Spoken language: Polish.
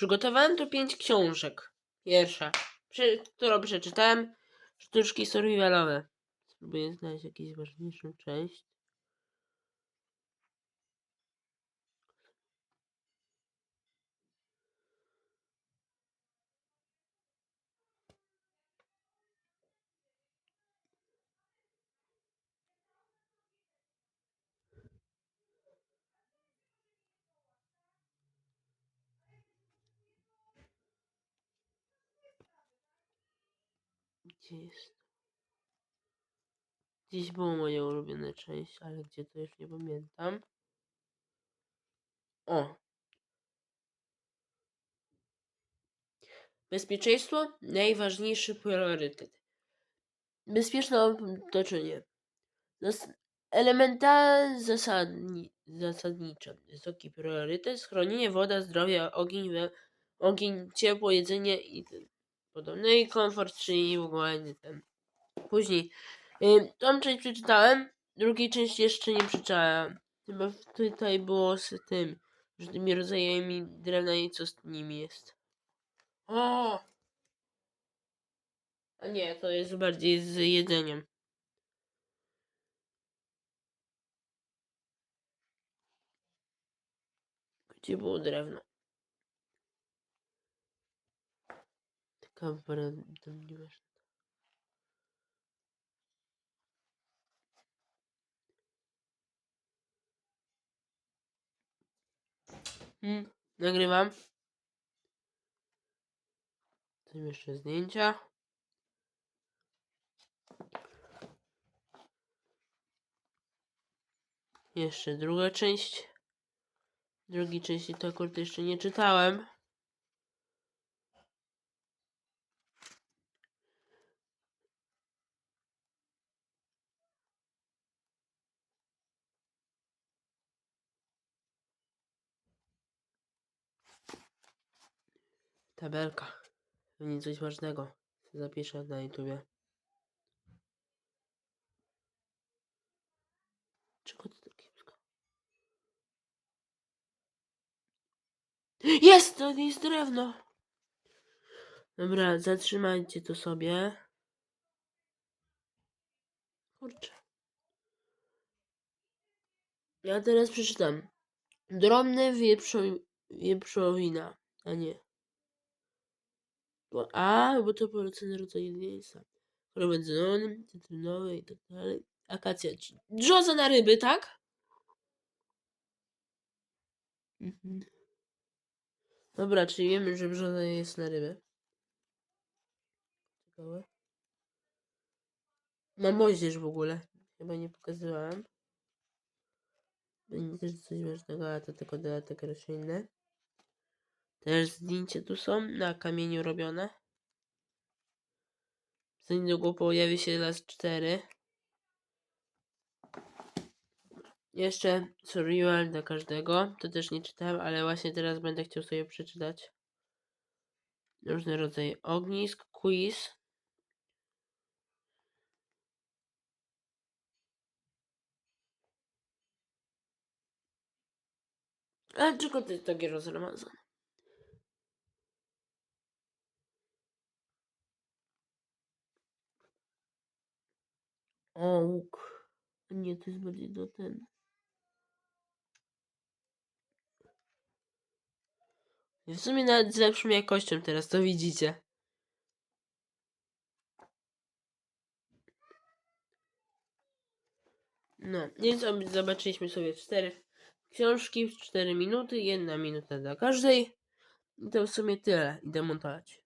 przygotowałem tu pięć książek. Pierwsza, którą przeczytałem, sztuczki survivalowe. Spróbuję znaleźć jakąś ważniejszą część. Gdzie jest? Gdzieś było moje ulubione część, ale gdzie to już nie pamiętam. O! Bezpieczeństwo najważniejszy priorytet. Bezpieczne otoczenie. Zas- Elementa zasadni, zasadnicze. Wysoki priorytet. Schronienie, woda, zdrowie, ogień, ogień ciepło, jedzenie i podobne. I komfort, czyli w ogóle nie ten. Później. Y, tą część przeczytałem. Drugiej części jeszcze nie przeczytałem. Chyba tutaj było z tym, że tymi rodzajami drewna i co z nimi jest. O! A nie, to jest bardziej z jedzeniem. Gdzie było drewno? Taka prawda nieważna. Hmm, nagrywam. Są jeszcze zdjęcia. Jeszcze druga część. Drugiej części to akurat jeszcze nie czytałem. Tabelka. Pewnie coś ważnego. Zapiszę na YouTubie. Czego to tak kiepsko? Jest! To jest drewno! Dobra, zatrzymajcie to sobie. Kurczę. Ja teraz przeczytam. Drobne wieprzo, wieprzowina. A nie. A, bo to polecony rodzaj mięsa. Prowadzony, cytrynowy i tak dalej. Akacja. ci- Brzoza na ryby, tak? Mhm. Dobra, czyli wiemy, że brzoza jest na ryby. Ciekawe. Mam moździerz w ogóle. Chyba nie pokazywałem. Będzie też coś ważnego, ale to tylko dodatek roślinny. Też zdjęcia tu są na kamieniu robione. Za niedługo pojawi się las 4. Jeszcze survival dla każdego. To też nie czytałem, ale właśnie teraz będę chciał sobie przeczytać. Różne rodzaje ognisk, quiz. A czego to jest takie rozromadzone? O, łuk. Nie, to jest bardziej do ten. W sumie nawet z lepszą jakością teraz, to widzicie. No, więc ob- zobaczyliśmy sobie cztery książki w 4 minuty, jedna minuta dla każdej. I to w sumie tyle. Idę montować.